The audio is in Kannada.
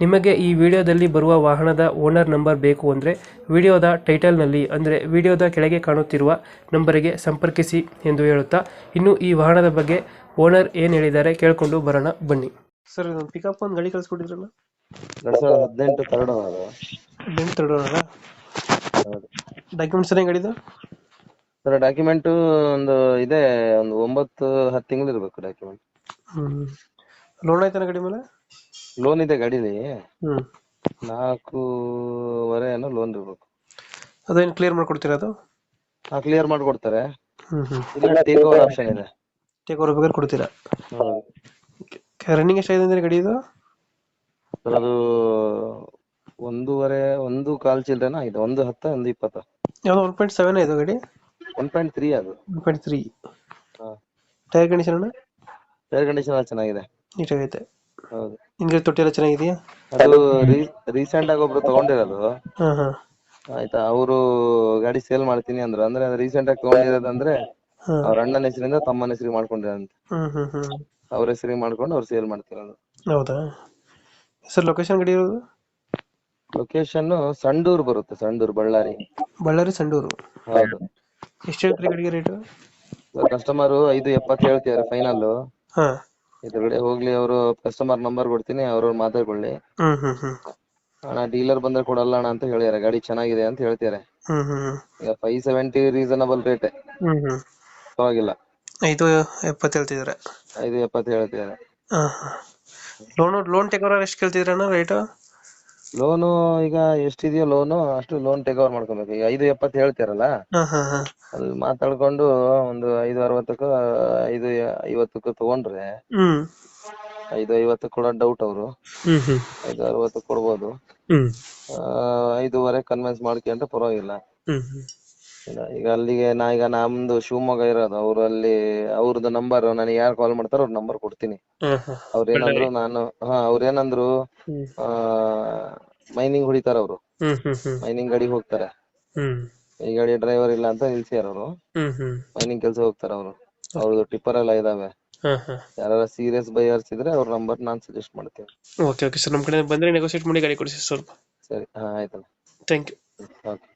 ನಿಮಗೆ ಈ ವಿಡಿಯೋದಲ್ಲಿ ಬರುವ ವಾಹನದ ಓನರ್ ನಂಬರ್ ಬೇಕು ಅಂದರೆ ವಿಡಿಯೋದ ಟೈಟಲ್ನಲ್ಲಿ ಅಂದರೆ ವಿಡಿಯೋದ ಕೆಳಗೆ ಕಾಣುತ್ತಿರುವ ನಂಬರಿಗೆ ಸಂಪರ್ಕಿಸಿ ಎಂದು ಹೇಳುತ್ತಾ ಇನ್ನು ಈ ವಾಹನದ ಬಗ್ಗೆ ಓನರ್ ಏನು ಹೇಳಿದ್ದಾರೆ ಕೇಳಿಕೊಂಡು ಬರೋಣ ಬನ್ನಿ. ಸರ್ ಪಿಕಪ್ ಒಂದು ಗಾಡಿ ಕಳಿಸ್ಕೊಟ್ಟಿದ್ರಲ್ಲ? ಎರಡ್ ಸಾವಿರದ ಹದಿನೆಂಟು ಡಾಕ್ಯುಮೆಂಟ್ಸ್ ಏನೇ ಗಾಡಿದು? ಸರ್ ಡಾಕ್ಯುಮೆಂಟ್ ಒಂದು ಇದೆ ಒಂದು ಒಂಬತ್ತು ಹತ್ತು ತಿಂಗಳು ಇರ್ಬೇಕು ಡಾಕ್ಯುಮೆಂಟ್ ಲೋನ್ ಆಯ್ತಾನ ಗಾಡಿ ಮೇಲೆ? ಲೋನ್ ಇದೆ ಗಾಡಿಲಿ. ಹ್ಞೂ ನಾಲ್ಕೂವರೆ ಏನೋ ಲೋನ್ ಇರ್ಬೇಕು. ಅದೇನು ಕ್ಲಿಯರ್ ಮಾಡ್ಕೊಡ್ತೀರಾ ಅದು? ಹಾ ಕ್ಲಿಯರ್ ಮಾಡ್ಕೊಡ್ತಾರೆ. ಹ್ಮ್ ಇಲ್ಲ ಟೇಕ್ ಓವರ್ ಆಪ್ಷನ್ ಇದೆ. ಟೇಕ್ ಓವರ್ ಬೇಕಾದ್ರೆ ಕೊಡ್ತೀರಾ? ರನ್ನಿಂಗ್ ಎಷ್ಟಾಗಿದೆ ಅಂದ್ರೆ ಗಾಡಿ ಇದು? ಸರ್ ಅದು ಒಂದೂವರೆ ಒಂದು ಕಾಲ್ ಚಿಲ್ಡ್ರನ ಇದೆ ಒಂದು ಹತ್ತ ಒಂದು ಇಪ್ಪತ್ತು. ಯಾವ್ದು ಒನ್ ಪಾಯಿಂಟ್ ಸೆವೆನ್ ಇದು ಗಾಡಿ? ಒನ್ ಪಾಯಿಂಟ್ ತ್ರೀ ಅದು. One point three tyre condition ಅಣ್ಣ? ಏರ್ ಕಂಡೀಷನ್ ಎಲ್ಲ ಚೆನ್ನಾಗಿದೆ. ನೀಟಾಗೈತೆ. ಹೌದು. ಹಿಂಗೆ ತೊಟ್ಟಿ ಎಲ್ಲ ಚೆನ್ನಾಗಿದೆಯಾ? ಅದು ರೀಸೆಂಟ್ ಆಗಿ ಒಬ್ರು ತಗೊಂಡಿರೋದು. ಹಾಂ ಹಾಂ. ಆಯ್ತಾ ಅವರು ಗಾಡಿ ಸೇಲ್ ಮಾಡ್ತೀನಿ ಅಂದ್ರು. ಅಂದ್ರೆ ರೀಸೆಂಟ್ ಆಗಿ ತಗೊಂಡಿರೋದಂದ್ರೆ ಅವ್ರ ಅಣ್ಣನ ಹೆಸರಿಂದ ತಮ್ಮನ ಹೆಸರಿಗೆ ಮಾಡ್ಕೊಂಡಿರಂತ ಹ್ಮ್ ಹ್ಮ್ ಹ್ಮ್. ಅವ್ರ ಹೆಸರಿಗೆ ಮಾಡ್ಕೊಂಡು ಅವ್ರು ಸೇಲ್ ಮಾಡ್ತಿರೋದು. ಹೌದಾ? ಸರ್ ಲೊಕೇಶನ್ ಗಡಿ ಇರೋದು? ಲೊಕೇಶನ್ ಸಂಡೂರ್ ಬರುತ್ತೆ ಸಂಡೂರ್ ಬಳ್ಳಾರಿ. ಬಳ್ಳಾರಿ ಸಂಡೂರು. ಹೌದು. ಎಷ್ಟು ಹೇಳ್ತೀರಿ ಗಡಿಗೆ ರೇಟ್ ಕಸ್ಟಮರ್ ಐದು ಎಪ್ಪತ್ತು ಹೇಳ್ತಿದ್ದಾರೆ ಫೈನಲ್ ಹಾ. ಇದ್ರಗಡೆ ಹೋಗ್ಲಿ ಅವರು ಕಸ್ಟಮರ್ ನಂಬರ್ ಕೊಡ್ತೀನಿ ಅವ್ರವ್ರು ಮಾತಾಡ್ಕೊಳ್ಳಿ. ಹ್ಮ್ ಹ್ಮ್ ಹ್ಮ್. ಅಣ್ಣ ಡೀಲರ್ ಬಂದ್ರೆ ಕೊಡಲ್ಲ ಅಣ್ಣ ಅಂತ ಹೇಳ್ಯಾರ ಗಾಡಿ ಚೆನ್ನಾಗಿದೆ ಅಂತ ಹೇಳ್ತಾರೆ ಹ್ಮ್ ಹ್ಮ್ ಈಗ ಫೈವ್ ಸೆವೆಂಟಿ ರೀಸನಬಲ್ ರೇಟ್ ಹ್ಮ್ ಹ್ಮ್. ಪರವಾಗಿಲ್ಲ. ಐದು ಎಪ್ಪತ್ತು ಹೇಳ್ತಿದ್ದಾರೆ ಐದು ಎಪ್ಪತ್ತು ಹೇಳ್ತಿದ್ದಾರೆ ಲೋನ್ ಲೋನು ಲೋನ್ ಟೇಕೋರ್ ಎಷ್ಟು ಕೇಳ್ತಿದ್ರಣ್ಣ ರೇಟು ಲೋನು ಈಗ ಎಷ್ಟಿದೆಯೋ ಲೋನು ಅಷ್ಟು ಲೋನ್ ಟೇಕ್ ಓವರ್ ಮಾಡ್ಕೊಬೇಕು. ಈಗ ಐದು ಎಪ್ಪತ್ತು ಹೇಳ್ತಿರಲ್ಲ ಹಾ ಹಾ ಹಾ. ಅದು ಮಾತಾಡ್ಕೊಂಡು ಒಂದು ಐದು ಅರವತ್ತಕ್ಕೂ ಐದು ಐವತ್ತಕ್ಕ ತಗೊಂಡ್ರೆ ಹ್ಮ್. ಐದು ಐವತ್ತು ಕೊಡೋ ಡೌಟ್ ಅವರು. ಹ್ಮ್ ಹ್ಮ್. ಐದು ಅರವತ್ತು ಕೊಡ್ಬೋದು. ಹ್ಮ್. ಆ, ಐದೂವರೆ ಕನ್ವಿನ್ಸ್ ಮಾಡ್ಕೊಂಡ್ರೆ ಪರವಾಗಿಲ್ಲ. ಹ್ಮ್ ಹ್ಮ್. ಇಲ್ಲ, ಈಗ ಅಲ್ಲಿಗೆ ನಾ ಈಗ ನಮ್ದು ಶಿವಮೊಗ್ಗ ಇರೋದು ಅವ್ರು ಅಲ್ಲಿ ಅವ್ರದ್ದು ನಂಬರ್ ನನಗೆ ಯಾರು ಕಾಲ್ ಮಾಡ್ತಾರೋ ಅವ್ರ ನಂಬರ್ ಕೊಡ್ತೀನಿ. ಅವ್ರೇನಂದ್ರು ನಾನು ಹಾ ಅವ್ರ ಏನಂದ್ರು ಹ್ಮ್. ಆ ಮೈನಿಂಗ್ ಹೊಡಿತಾರ ಅವರು. ಮೈನಿಂಗ್ ಗಾಡಿ ಹೋಗ್ತಾರೆ. ಹ್ಮ್. ಈ ಗಾಡಿ ಡ್ರೈವರ್ ಇಲ್ಲ ಅಂತ ನಿಲ್ಸ್ಯಾರ ಅವರು. ಮೈನಿಂಗ್ ಕೆಲಸ ಹೋಗ್ತಾರ ಅವರು. ಅವ್ರದ್ದು ಟಿಪ್ಪರ್ ಎಲ್ಲ ಇದಾವೆ. ಯಾರು ಸೀರಿಯಸ್ ಬೈಯರ್ಸ್ ಇದ್ರೆ ಅವ್ರ ನಂಬರ್ ನಾನ್ ಸಜೆಸ್ಟ್ ಮಾಡ್ತೀನಿ. Okay okay. ಸರ್ ನಮ್ಮ ಕಡೆ ಬಂದ್ರೆ ನೆಗೋಸಿಯೇಟ್ ಮಾಡಿ ಗಾಡಿ ಕೊಡಿಸಿ ಸ್ವಲ್ಪ. ಸರಿ ಹಾ ಆಯ್ತಲ್ಲ ಥ್ಯಾಂಕ್ ಯು ಓಕೆ